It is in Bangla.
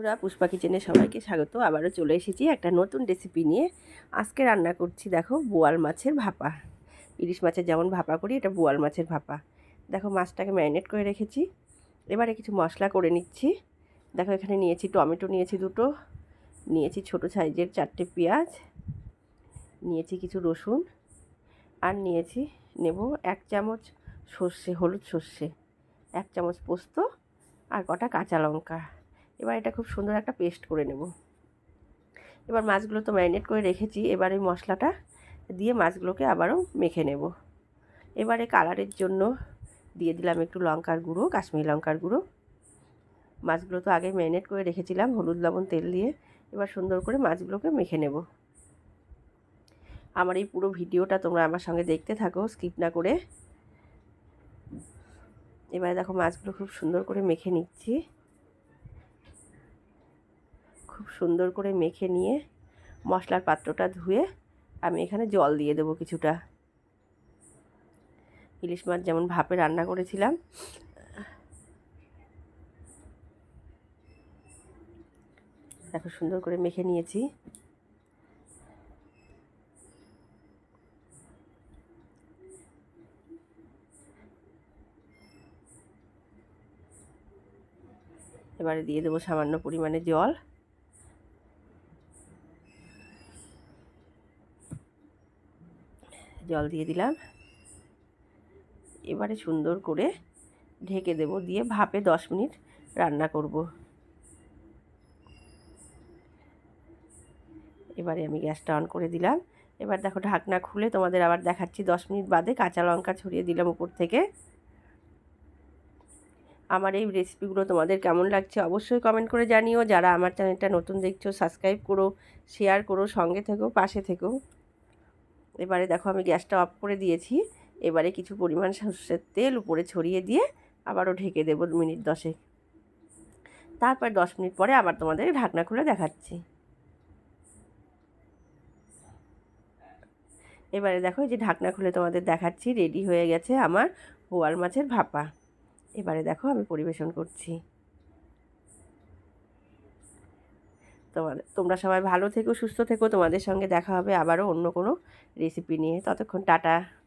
বন্ধুরা, পুষ্পা কিচেনে সবাইকে স্বাগত। আবারও চলে এসেছি একটা নতুন রেসিপি নিয়ে। আজকে রান্না করছি, দেখো, বোয়াল মাছের ভাপা। ইলিশ মাছের যেমন ভাপা করি, এটা বোয়াল মাছের ভাপা। দেখো, মাছটাকে ম্যারিনেট করে রেখেছি। এবারে কিছু মশলা করে নিচ্ছি। দেখো, এখানে নিয়েছি টমেটো, নিয়েছি দুটো। নিয়েছি ছোট সাইজের চারটে পেঁয়াজ। নিয়েছি কিছু রসুন। আর নিয়েছি, নেব এক চামচ সর্ষে, হলুদ সর্ষে, এক চামচ পোস্ত আর কটা কাঁচা লঙ্কা। এবার এটা খুব সুন্দর একটা পেস্ট করে নেব। এবার মাছগুলো তো ম্যারিনেট করে রেখেছি, এবার এই মশলাটা দিয়ে মাছগুলোকে আবারও মেখে নেব। এবারে কালারের জন্য দিয়ে দিলাম একটু লঙ্কার গুঁড়ো, কাশ্মীরি লঙ্কার গুঁড়ো। মাছগুলো তো আগে ম্যারিনেট করে রেখেছিলাম, হলুদ, লবণ, তেল দিয়ে এবার সুন্দর করে মাছগুলোকে মেখে নেব। আমার এই পুরো ভিডিওটা তোমরা আমার সঙ্গে দেখতে থাকো, স্কিপ না করে। এবারে দেখো মাছগুলো খুব সুন্দর করে মেখে নিচ্ছি। খুব সুন্দর করে মেখে নিয়ে মশলার পাত্রটা ধুয়ে আমি এখানে জল দিয়ে দেবো কিছুটা। ইলিশ মাছ যেমন ভাপে রান্না করেছিলাম। দেখো সুন্দর করে মেখে নিয়েছি। এবারে দিয়ে দেবো সামান্য পরিমাণে জল। জল দিয়ে দিলাম। এবারে সুন্দর করে ঢেকে দেব, দিয়ে ভাপে দশ মিনিট রান্না করব। এবারে আমি গ্যাসটা অন করে দিলাম। এবার দেখো ঢাকনা খুলে তোমাদের আবার দেখাচ্ছি, দশ মিনিট বাদে কাঁচা লঙ্কা ছড়িয়ে দিলাম উপর থেকে। আমার এই রেসিপিগুলো তোমাদের কেমন লাগছে অবশ্যই কমেন্ট করে জানিও। যারা আমার চ্যানেলটা নতুন দেখছ, সাবস্ক্রাইব করো, শেয়ার করো, সঙ্গে থেকো, পাশে থেকো। এবারে দেখো আমি গ্যাসটা অফ করে দিয়েছি। এবারে কিছু পরিমাণ সর্ষের তেল উপরে ছড়িয়ে দিয়ে আবারও ঢেকে দেবো মিনিট দশেক। তারপর দশ মিনিট পরে আবার তোমাদের ঢাকনা খুলে দেখাচ্ছি। এবারে দেখো যে ঢাকনা খুলে তোমাদের দেখাচ্ছি, রেডি হয়ে গেছে আমার বোয়াল মাছের ভাপা। এবারে দেখো আমি পরিবেশন করছি। তোমার, তোমরা সবাই ভালো থেকো, সুস্থ থেকো। তোমাদের সঙ্গে দেখা হবে আবারও অন্য কোনো রেসিপি নিয়ে। ততক্ষণ টাটা।